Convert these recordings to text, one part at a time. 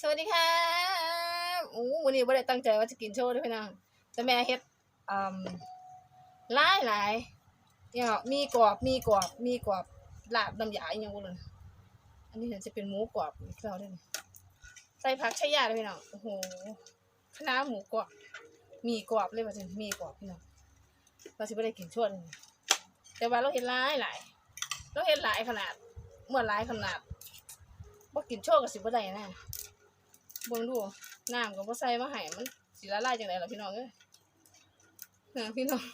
สวัสดีค่ะอู้วันนี้ไม่ได้ตั้งใจว่าจะกินโชว์ด้วยพี่น้องแต่แม่เฮ็ดอืมหลายหลายเนี่ยมีกรอบมีกรอบมีกรอบลาบน้ำยาอีกอย่างบ่เลยอันนี้เห็นจะเป็นหมูกรอบอีกแล้วด้วยนี่ใส่ผักชะยาด้วยพี่น้องโอ้โหคณะหมูกรอบมีกรอบเลยว่าจะมีกรอบพี่น้องเราจะไม่ได้กินโชว์เลยแต่ว่าเราเห็นหลายหลายเราเห็นหลายขนาดเมื่อหลายขนาดว่ากินโชว์กับสิบ่ได้นะ เบิ่งดูน้ำก็บ่ใส่มาให้มันสิละลายจังไดล่ะพี่น้องเอ้ยนะพี่น้อง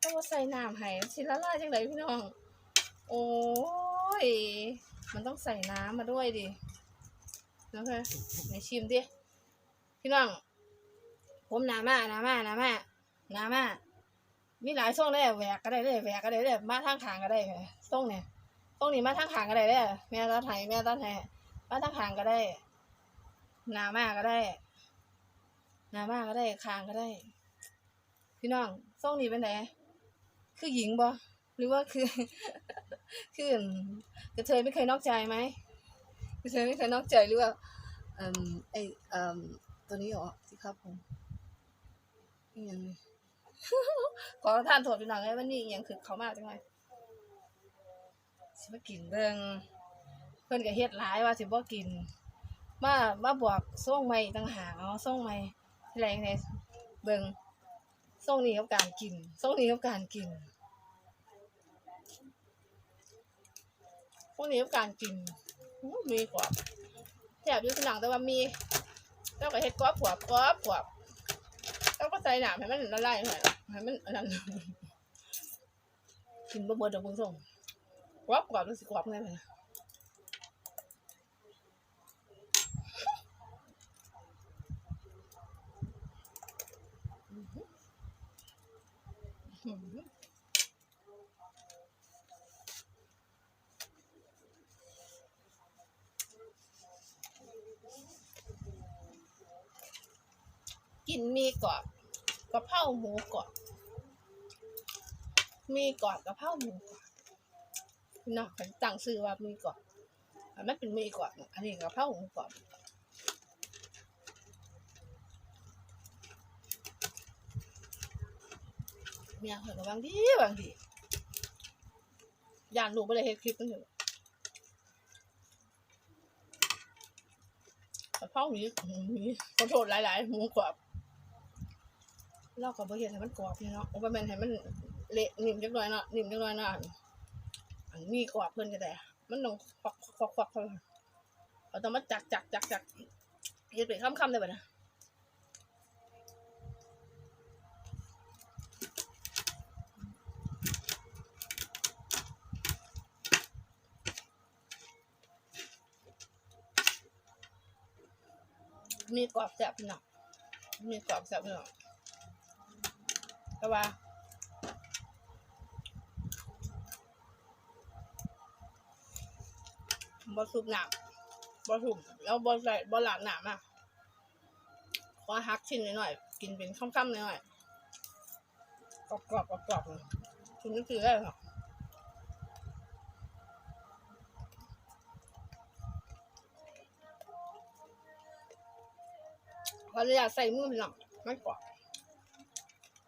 ถ้าบ่ใส่น้ำให้สิละลายจังไดพี่น้อง โอ้ย มันต้องใส่น้ำมาด้วยดินะคะไหนชิมดิพี่น้อง ผมหนามาหนามาหนามาหนามามีหลายทรงเลยแหวกก็ได้เลยแหวกก็ได้เลยมาทางขางก็ได้ทรงเนี่ยทรงนี้มาทางขางก็ได้เลยแม่ตัดไห้แม่ตัดไห้มาทางขางก็ได้ หนามากก็ได้หนามากก็ได้คางก็ได้ พี่น้องส่งนี้เป็นไงคือหญิงบ่หรือว่าคือ คือกระเทยไม่เคยนอกใจไหมกระเทยไม่เคยนอกใจหรือว่าเอ่มไอเอ่มตัวนี้เหรอสิครับผมนี่ยังขอท่านโทษพี่น้องไอ้วันนี้อิหยังคือเขามากจังเลยสิมากินเบิ่งเพิ่นก็เฮ็ดหลายว่าสิบ่กิน มามาบอกส่งใหม่ต่างหากเอาส่งใหม่แรงในเบิงส่งนี้กับการกินส่งนี้กับการกินส่งนี้กับการกินมีกรอบแถบอยู่งหลังแต่ว่ามีแล้วก็เฮ็ดกรอบกรอบกรอบกรอบแล้วก็ใส่หนามให้มันละลายหน่อยให้มันอันนั้นกินบ่เบิดดอกบิ่งส่งกรอบกรอบแล้สิกรอบไงไปอืม กินมีกรอบกระเพราหมูกรอบมีกรอบกระเพราหมูกรอบเนาะเขาตั้งชื่อว่ามีกรอบอันเป็นมีกรอบอันนี้กระเพราหมูกรอบ เมียเขาก็บางทีบางทีย่านลูกไม่ได้เฮ็ดคลิปนั่นเถอะกะเพราหมีหมีขอโทษหลายๆหมูกรอบเราก็บ่เฮ็ดให้มันกรอบนี่เนาะบ่แมนให้มันเละนิ่มจักหน่อยเนาะนิ่มจักหน่อยเนาะอันมีกรอบเพิ่นก็ได้มันต้องควักควักควักเราต้องมาจักจักจักจักเฮ็ดเป็นคำๆได้บ่นะ มีกรอบแซ่บพี่น้องมีกรอบแซ่บพี่น้องแต่ว่าบอสุบหนามบอสุบแล้วบอใส่บอหลานหนามอะขอฮักชิ้นหน่อยๆกินเป็นค่ำๆหน่อยๆกรอบกรอบกรอบกรอบเลยคุณนึกถือได้หรอ ออนุญาตใส่มือพี่น้องไม่กรอบ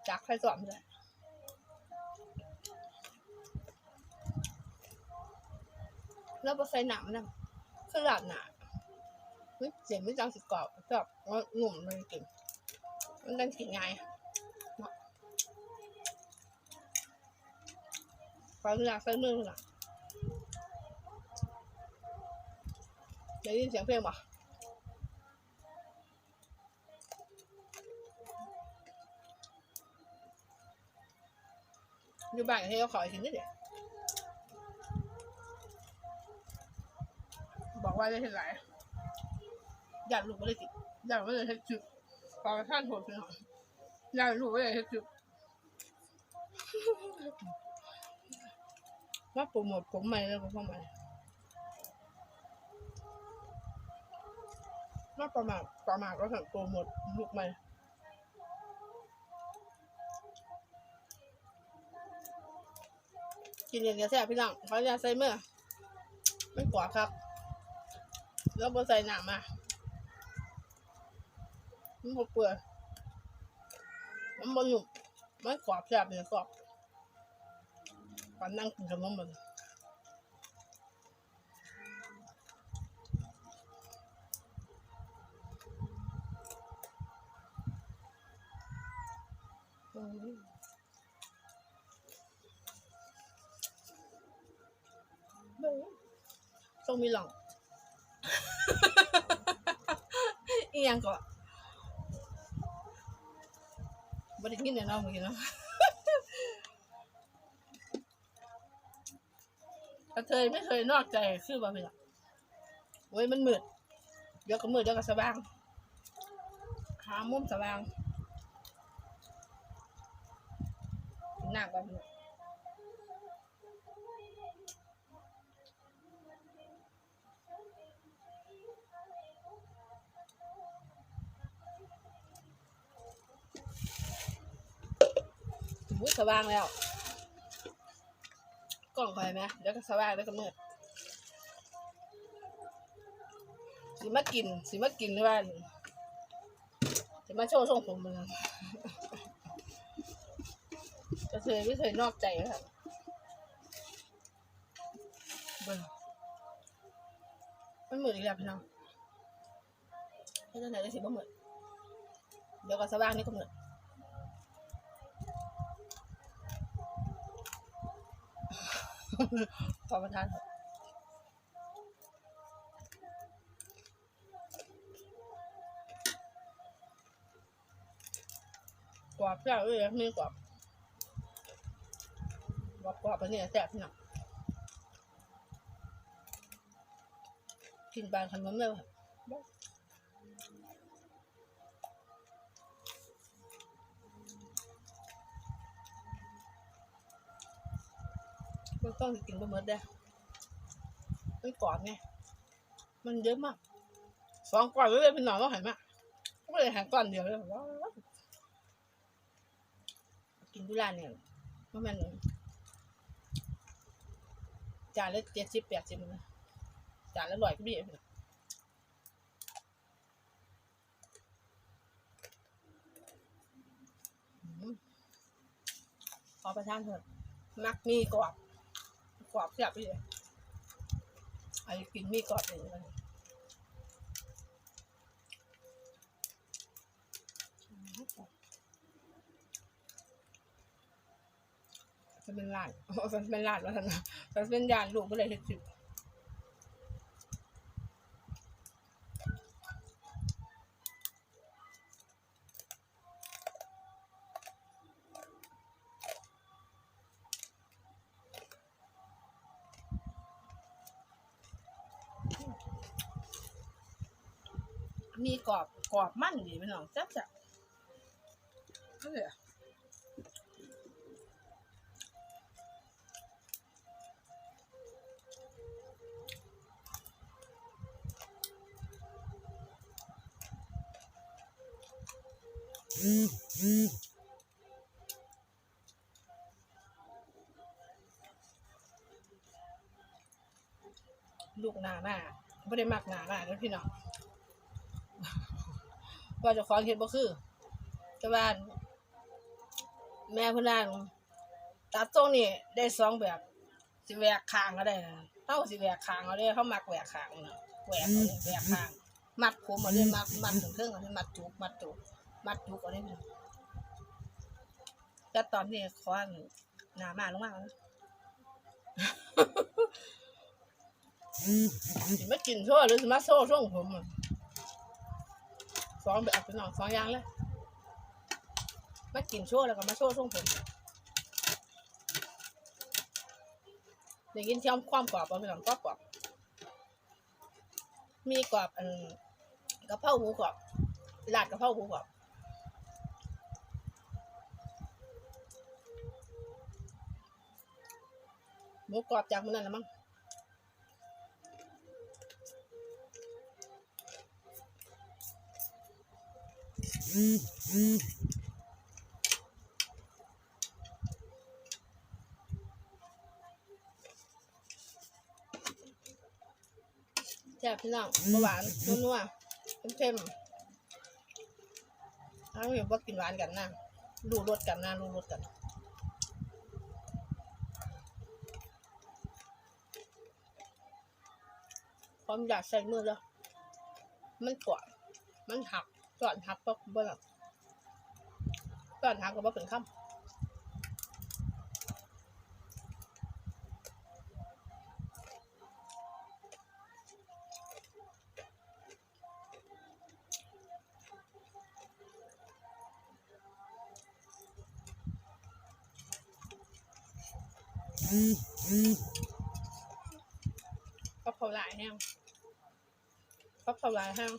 จากใครสอนเลยแล้วพอใส่หนังนะคือหลาบหนาเฮ้ยเสียงไม่จังสิกรอบกรอบว่าหนุ่มมันกินมันดันกินไงเนาะขออยากใส่มือหน่อยได้ยินเสียงเพลงปะ อยู่บ้านให้เขาขอกินนี่เดี๋ยบอกว่าได้เท่าไหร่อยากรู้ว่าได้กินอยากว่าได้เท่าจุดขอท่านโทษพี่น้อยากรู้ว่าได้เท่าจุดว่าโปรโมทผมใหม่เลยผมใหม่ว่าประมาทประมาทก็สั่งโปรโมทลูกใหม่ กินอย่างเงี้แซ่บพี่น้องเขาจะใส่เมื่อไม่กว่าครับ แล้วก็ใส่หนามมามันเปื่อยมันบรรลุมันกว่าแซ่บเลยก็ปนนั่งกินขนมมัน มีหลังอีหยังก็บ่ได้กินแน่นอนเมื่อกี้เนาะกระเทยไม่เคยนอกใจคือบ่เป็นหรอกเว้ยมันมืดเดี๋ยวก็มืดเดี๋ยวก็สว่างหามุมสว่างกินน้ำกันพี่น้ สว่างแล้ว กล่องคอยไหมเดี๋ยวก็สว่างเดี๋ยวก็มืดสิมากิน สิมากินที่บ้านสิมาโชว์ทรงผมมึงจะเคยไม่เคยนอกใจครับเบิ่งมันเหมือนอีกแล้วพี่น้องให้ตั้งไหนได้สิบ่เหมือนเดี๋ยวก็สว่างนี่ก็เหมือน ขอประทานกรอบแซ่บเลยมีกรอบกรอบกรอบไปเนี่แซ่บหน้องกินบานขนมเลยค่ะ มันต้องกินบะเมิดได้อมันกรอบไงมันเยอะมากสองก้อนเลยพี่น้องก็หายมากก็เลยหาก้อนเดียวเลยว้าวกินที่ร้านเนี่ยว่ามันจานละเจ็ดสิบแปดสิบนะจานละร้อยก็ดีพี่น้องขอประทานเถิดมักมีกรอบ กรอบแซ่บพี่ไอ้กินมีกรอบอย่งนี้เลยจะเป็นหลานจะเป็นหลานแล้วนะจะเป็นยานลูกก็เลยเห็ดสิบ รอบกรอบมั่นดีพี่น้องจับจับก็เลยอะลูกหนาหน้าไม่ได้มักหนาหน้าเลยพี่น้อง ว่าเจะของเห็ดบ่คือแต่ว่าแม่เพนนันตัดตรงนี้ได้สองแบบสิแหวกคางก็ได้นะเฮาสิแหวกคางเอาเด้เขามักแหวกคางเนาะแหวกเอาเลยแหวกคาง มัดผมเอาเลยมัดมัดถึงเครื่องเอาเลยมัดจุกมัดจุกมัดจุกเอาเลยแต่ตอนนี้ขอหนามาลงมาแล้วสิมากินโซ่หรือสิมาโซ่ช่วงผมอะ สองแบบเป็นหนองสองอย่างเลยมากินโชว์แล้วก็มาโชว์ช่งผมเดี๋ยวกินเที่ยวความกรอบเอาไปหลังกรอบกรอบมีกรอบอันกะเพราหมูกรอบลาดกระเพราหมูกรอบหมูกรอบจากมันนั่นละมั้ง แซ่บพี่น้องหวานนัวๆเค็มทั้งเห็นว่ากินหวานกันนะดูรสกันนะดูรสกันความอยากใส่มือแล้วมันกดมันหัก ก่อนหักก็บ่หลับก่อนหักก็บ่เป็นคำก็เขาหลายแห้งก็เขาหลายแห้ง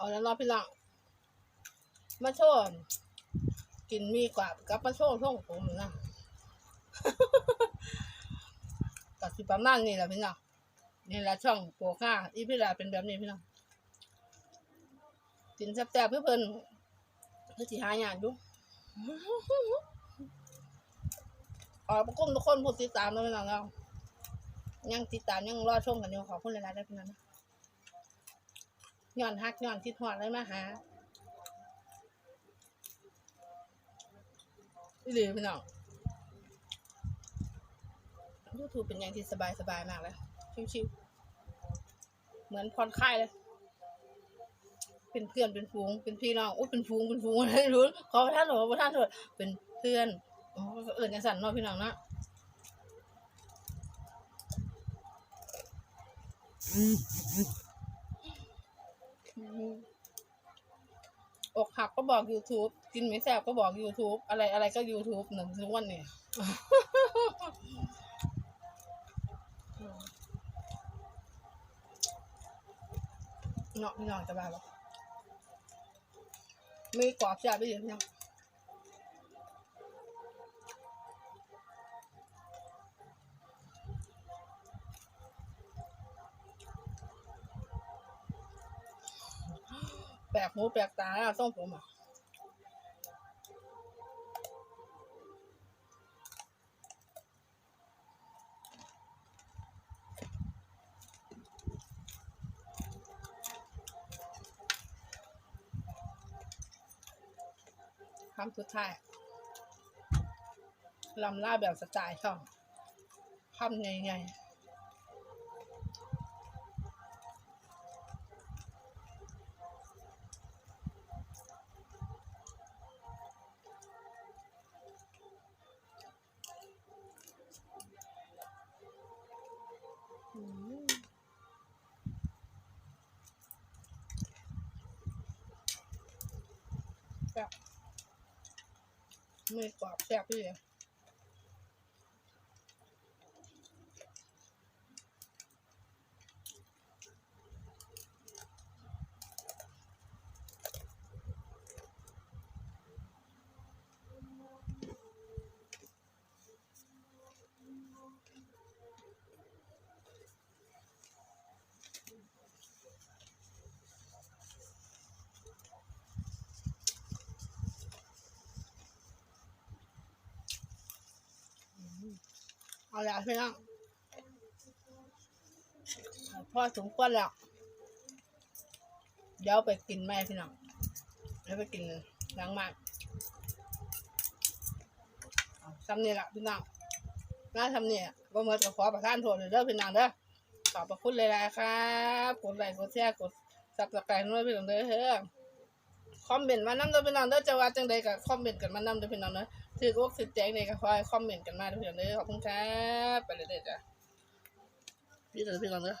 เอาแล้วเนาะพี่น้องมาโชว์กินมีกว่ากับมาโชว์ช่องผมนะก็สิประมาณนี้แหละพี่น้องนี่แหละช่องโปรค่าอีพี่ลาเป็นแบบนี้พี่น้องกินแซ่บๆเพื่อเพิ่นเพื่อสิหาอย่างดูขอบคุณทุกคนผู้ติดตามนะพี่น้องเรายังติดตามยังรอชมกันอยู่ขอบคุณหลายๆได้พี่น้องนะ ย้อนฮักย้อนคิดหอดเลยมาหาอีหลีพี่น้องยูทูบเป็นอย่างที่สบายสบายมากเลยชิวๆเหมือนผ่อนคลายเลย เป็นเพื่อนเป็นฟูงเป็นพี่น้องโอ้เป็นฟูงเป็นฟูงอะไรรู้ขอประทานโทษขอประทานโทษเป็นเพื่อนอ๋อเอิญยังสั่นเนาะพี่น้องเนาะอืมอก หักก็บอก YouTube กินไม่แซ่บก็บอก YouTube อะไรอะไรก็ YouTube หนึ่งทุกวันเนี่ยเนาะพี่น้องจะบ้าหรอไม่กรอบแซ่บไม่เยอะพี่น้อง แปลกหูแปลกตาแล้วต้องผมอะคำสุดท้ายลำล่าแบบสไตล์ช่องคำใหญ่ๆ ซ่บมือกรอบแซ่บพี่เลย เอาละพี่น้องพอสมควรแล้ว เดี๋ยวไปกินแม่พี่น้องเดี๋ยวไปกินล้างมากเอาซ้ำนี่แหละพี่น้องน่าทำเนี่ยก็เหมื่อนกับขอประทานโทษเลยเด้อพี่น้องเด้อขอบพระคุณหลายๆครับกดไลค์กดแชร์กดซับสไครต์ด้วยพี่น้องเด้อเฮ้อคอมเมนต์มานำเด้อพี่น้องเด้อจะว่าจังใดก็คอมเมนต์กันมานำเด้อพี่น้องเด้อ ถือว่าสิแจ้งในก็คอยคอมเมนต์กันมาทุกอพี่น้องเลยขอบคุณครับไปเลยเด้อจ้ะพี่เด้อพี่ก่องเด้อ